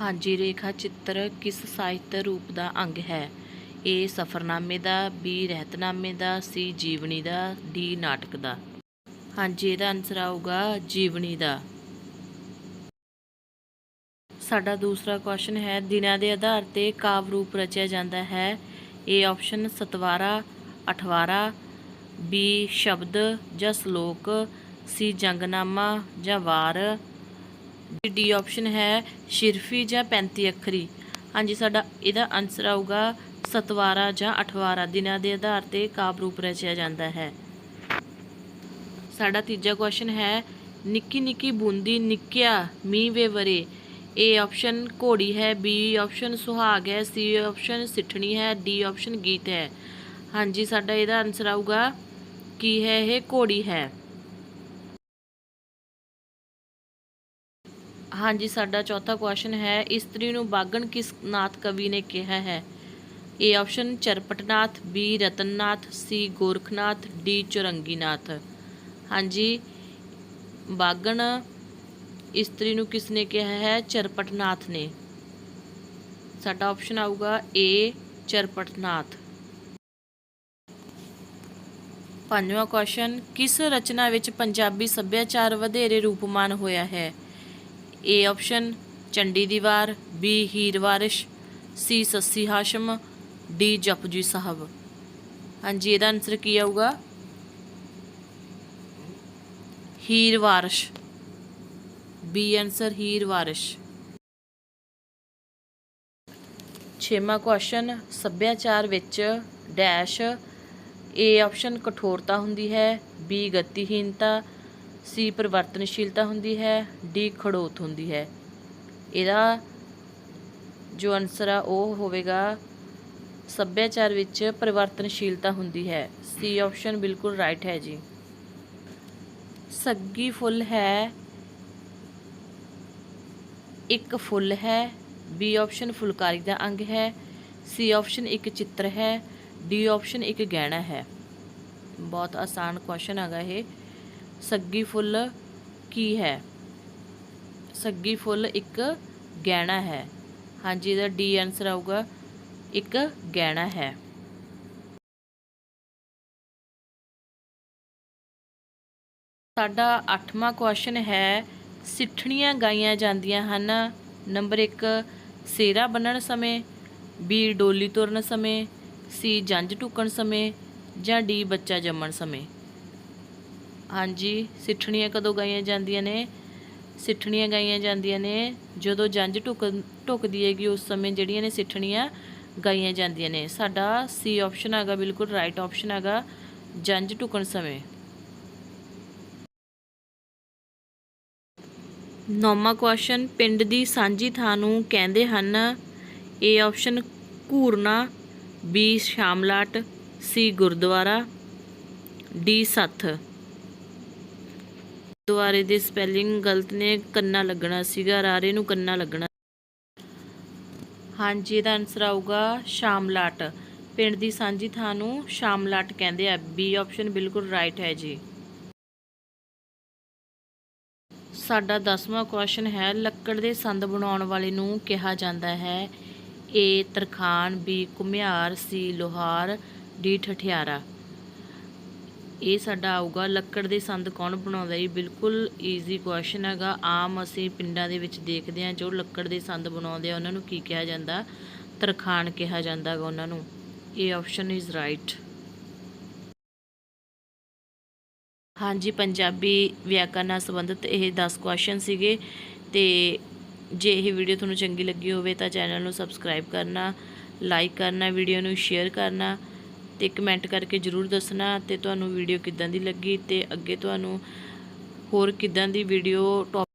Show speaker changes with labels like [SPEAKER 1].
[SPEAKER 1] ਹਾਂਜੀ, ਰੇਖਾ ਚਿੱਤਰ ਕਿਸ ਸਾਹਿਤ ਰੂਪ ਦਾ ਅੰਗ ਹੈ? ਏ ਸਫ਼ਰਨਾਮੇ ਦਾ, ਬੀ ਰਹਿਤਨਾਮੇ ਦਾ, ਸੀ ਜੀਵਨੀ ਦਾ, ਡੀ ਨਾਟਕ ਦਾ। ਹਾਂਜੀ, ਇਹਦਾ ਆਨਸਰ ਆਊਗਾ ਜੀਵਨੀ ਦਾ। ਸਾਡਾ ਦੂਸਰਾ ਕੁਐਸਚਨ ਹੈ, ਦਿਨਾਂ ਦੇ ਆਧਾਰ ਤੇ ਕਾਵ ਰੂਪ ਰਚਿਆ ਜਾਂਦਾ ਹੈ। ਏ ਆਪਸ਼ਨ ਸਤਵਾਰਾ, ਅਠਵਾਰਾ, ਬੀ ਸ਼ਬਦ ਜਾਂ ਸ਼ਲੋਕ, ਸੀ ਜੰਗਨਾਮਾ ਜਾਂ ਵਾਰ ਡੀ ਆਪਸ਼ਨ ਹੈ ਸ਼ਿਰਫੀ ਜਾਂ 35 ਅੱਖਰੀ। ਹਾਂਜੀ, ਸਾਡਾ ਇਹਦਾ ਆਨਸਰ ਆਊਗਾ ਸਤਵਾਰਾ ਜਾਂ ਅਠਵਾਰਾ। ਦਿਨਾਂ ਦੇ ਆਧਾਰ ਤੇ ਕਾਵ ਰੂਪ ਰਚਿਆ ਜਾਂਦਾ ਹੈ। ਸਾਡਾ ਤੀਜਾ ਕੁਐਸਚਨ ਹੈ ਨਿੱਕੀ ਨਿੱਕੀ ਬੂੰਦੀ ਨਿੱਕਿਆ ਮੀਂਹ ਵੇ ਵਰੇ। ਏ ਆਪਸ਼ਨ ਘੋੜੀ ਹੈ ਬੀ ਆਪਸ਼ਨ ਸੁਹਾਗ ਹੈ ਸੀ ਆਪਸ਼ਨ ਸਿੱਠਣੀ ਹੈ ਡੀ ਆਪਸ਼ਨ ਗੀਤ ਹੈ। ਹਾਂਜੀ, ਸਾਡਾ ਇਹਦਾ ਆਨਸਰ ਆਊਗਾ ਕੀ ਹੈ ਇਹ ਘੋੜੀ ਹੈ। ਹਾਂਜੀ, ਸਾਡਾ ਚੌਥਾ ਕੁਐਸਚਨ ਹੈ, ਇਸਤਰੀ ਨੂੰ ਬਾਗਣ ਕਿਸ ਨਾਥ ਕਵੀ ਨੇ ਕਿਹਾ ਹੈ? A option Charpatnath B Ratannath C Gorakhnath D Chauranginath. ਹਾਂਜੀ, ਬਾਗਣ ਇਸਤਰੀ ਨੂੰ ਕਿਸ ਨੇ ਕਿਹਾ ਹੈ? ਚਰਪਟਨਾਥ ਨੇ। ਸਾਡਾ ਆਪਸ਼ਨ ਆਊਗਾ ਏ ਚਰਪਟਨਾਥ। ਪੰਜਵਾਂ ਕੁਐਸਚਨ ਕਿਸ ਰਚਨਾ ਵਿੱਚ ਪੰਜਾਬੀ ਸੱਭਿਆਚਾਰ ਵਧੇਰੇ ਰੂਪਮਾਨ ਹੋਇਆ ਹੈ? A option Chandi di Var B Heer Waris C Sassi Hashim D Japji Sahib ਹਾਂਜੀ ਇਹਦਾ ਆਨਸਰ ਕੀ ਆਊਗਾ? ਹੀਰ ਵਾਰਿਸ਼ ਬੀ ਆਨਸਰ ਹੀਰ ਵਾਰਿਸ਼ ਛੇਵਾਂ ਕੁਐਸਚਨ ਸੱਭਿਆਚਾਰ ਵਿੱਚ ਡੈਸ਼ ਏ ਆਪਸ਼ਨ ਕਠੋਰਤਾ ਹੁੰਦੀ ਹੈ ਬੀ ਗਤੀਹੀਨਤਾ ਸੀ ਪਰਿਵਰਤਨਸ਼ੀਲਤਾ ਹੁੰਦੀ ਹੈ, ਡੀ ਖੜੋਤ ਹੁੰਦੀ ਹੈ। ਇਹਦਾ ਜੋ ਆਨਸਰ ਆ, ਉਹ ਹੋਵੇਗਾ, ਸੱਭਿਆਚਾਰ ਵਿੱਚ ਪਰਿਵਰਤਨਸ਼ੀਲਤਾ ਹੁੰਦੀ ਹੈ। ਸੀ ਆਪਸ਼ਨ ਬਿਲਕੁਲ ਰਾਈਟ ਹੈ ਜੀ। ਸੱਗੀ ਫੁੱਲ ਹੈ, ਇੱਕ ਫੁੱਲ ਹੈ ਬੀ ਆਪਸ਼ਨ ਫੁਲਕਾਰੀ ਦਾ ਅੰਗ ਹੈ ਸੀ ਆਪਸ਼ਨ ਇੱਕ ਚਿੱਤਰ ਹੈ ਡੀ ਆਪਸ਼ਨ ਇੱਕ ਗਹਿਣਾ ਹੈ। ਬਹੁਤ ਆਸਾਨ ਕੁਐਸਚਨ ਹੈਗਾ ਇਹ। ਸੱਗੀ ਫੁੱਲ ਕੀ ਹੈ? ਸੱਗੀ ਫੁੱਲ ਇੱਕ ਗਹਿਣਾ ਹੈ। ਹਾਂਜੀ, ਇਹਦਾ ਡੀ ਆਨਸਰ ਆਊਗਾ, ਇੱਕ ਗਹਿਣਾ ਹੈ। ਸਾਡਾ 8ਵਾਂ ਕੁਐਸਚਨ ਹੈ, ਸਿੱਠਣੀਆਂ ਗਾਈਆਂ ਜਾਂਦੀਆਂ ਹਨ। ਨੰਬਰ 1 ਸੇਰਾ ਬੰਨਣ ਸਮੇਂ ਬੀ ਡੋਲੀ ਤੁਰਨ ਸਮੇਂ ਸੀ ਜੰਝ ਟੁਕਣ ਸਮੇਂ ਜਾਂ ਡੀ ਬੱਚਾ ਜੰਮਣ ਸਮੇਂ। ਹਾਂਜੀ, ਸਿੱਠਣੀਆਂ ਕਦੋਂ ਗਾਈਆਂ ਜਾਂਦੀਆਂ ਨੇ? ਸਿੱਠਣੀਆਂ ਗਾਈਆਂ ਜਾਂਦੀਆਂ ਨੇ ਜਦੋਂ ਜੰਝ ਢੁਕ, ਢੁਕਦੀ ਹੈਗੀ, ਉਸ ਸਮੇਂ ਜਿਹੜੀਆਂ ਨੇ ਸਿੱਠਣੀਆਂ ਗਾਈਆਂ ਜਾਂਦੀਆਂ ਨੇ। ਸਾਡਾ ਸੀ ਆਪਸ਼ਨ ਹੈਗਾ, ਬਿਲਕੁਲ ਰਾਈਟ ਆਪਸ਼ਨ ਹੈਗਾ, ਜੰਝ ਢੁਕਣ ਸਮੇਂ। ਨੌਵਾਂ ਕੁਐਸਚਨ ਪਿੰਡ ਦੀ ਸਾਂਝੀ ਥਾਂ ਨੂੰ ਕਹਿੰਦੇ ਹਨ। ਏ ਆਪਸ਼ਨ ਘੂਰਨਾ ਬੀ ਸ਼ਾਮਲਾਟ ਸੀ ਗੁਰਦੁਆਰਾ ਡੀ ਸੱਥ। ਗੁਰਦੁਆਰੇ ਦੀ ਸਪੈਲਿੰਗ ਗਲਤ ਨੇ, ਕੰਨਾ ਲੱਗਣਾ ਸੀਗਾ, ਰਾਰੇ ਨੂੰ ਕੰਨਾ ਲੱਗਣਾ। ਹਾਂਜੀ, ਇਹਦਾ ਆਨਸਰ ਆਊਗਾ ਸ਼ਾਮਲਾਟ। ਪਿੰਡ ਦੀ ਸਾਂਝੀ ਥਾਂ ਨੂੰ ਸ਼ਾਮਲਾਟ ਕਹਿੰਦੇ ਆ। ਬੀ ਆਪਸ਼ਨ ਬਿਲਕੁਲ ਰਾਈਟ ਹੈ ਜੀ। ਸਾਡਾ 10ਵਾਂ ਕੁਐਸਚਨ ਹੈ, ਲੱਕੜ ਦੇ ਸੰਦ ਬਣਾਉਣ ਵਾਲੇ ਨੂੰ ਕਿਹਾ ਜਾਂਦਾ ਹੈ ਏ ਤਰਖਾਨ ਬੀ ਕੁਮਿਆਰ ਸੀ ਲੋਹਾਰ ਡੀ ਠਠਿਆਰਾ। ਇਹ ਸਾਡਾ ਆਊਗਾ, ਲੱਕੜ ਦੇ ਸੰਦ ਕੌਣ ਬਣਾਉਂਦਾ ਜੀ? ਬਿਲਕੁਲ ਈਜ਼ੀ ਕੁਐਸਚਨ ਹੈਗਾ। ਆਮ ਅਸੀਂ ਪਿੰਡਾਂ ਦੇ ਵਿੱਚ ਦੇਖਦੇ ਹਾਂ ਜੋ ਲੱਕੜ ਦੇ ਸੰਦ ਬਣਾਉਂਦੇ ਆ, ਉਹਨਾਂ ਨੂੰ ਕੀ ਕਿਹਾ ਜਾਂਦਾ? ਤਰਖਾਣ ਕਿਹਾ ਜਾਂਦਾ ਹੈਗਾ ਉਹਨਾਂ ਨੂੰ। ਇਹ ਆਪਸ਼ਨ ਇਜ਼ ਰਾਈਟ ਹਾਂਜੀ, ਪੰਜਾਬੀ ਵਿਆਕਰਨ ਨਾਲ ਸੰਬੰਧਿਤ ਇਹ 10 ਕੁਐਸਚਨ ਸੀਗੇ। ਤੇ ਜੇ ਇਹ ਵੀਡੀਓ ਤੁਹਾਨੂੰ ਚੰਗੀ ਲੱਗੀ ਹੋਵੇ ਤਾਂ ਚੈਨਲ ਨੂੰ ਸਬਸਕ੍ਰਾਈਬ ਕਰਨਾ ਲਾਈਕ ਕਰਨਾ ਵੀਡੀਓ ਨੂੰ ਸ਼ੇਅਰ ਕਰਨਾ। ਤੇ ਕਮੈਂਟ ਕਰਕੇ ਜਰੂਰ ਦੱਸਣਾ ਤੇ ਤੁਹਾਨੂੰ ਵੀਡੀਓ ਕਿੱਦਾਂ ਦੀ ਲੱਗੀ ਤੇ ਅੱਗੇ ਤੁਹਾਨੂੰ ਹੋਰ ਕਿੱਦਾਂ ਦੀ ਵੀਡੀਓ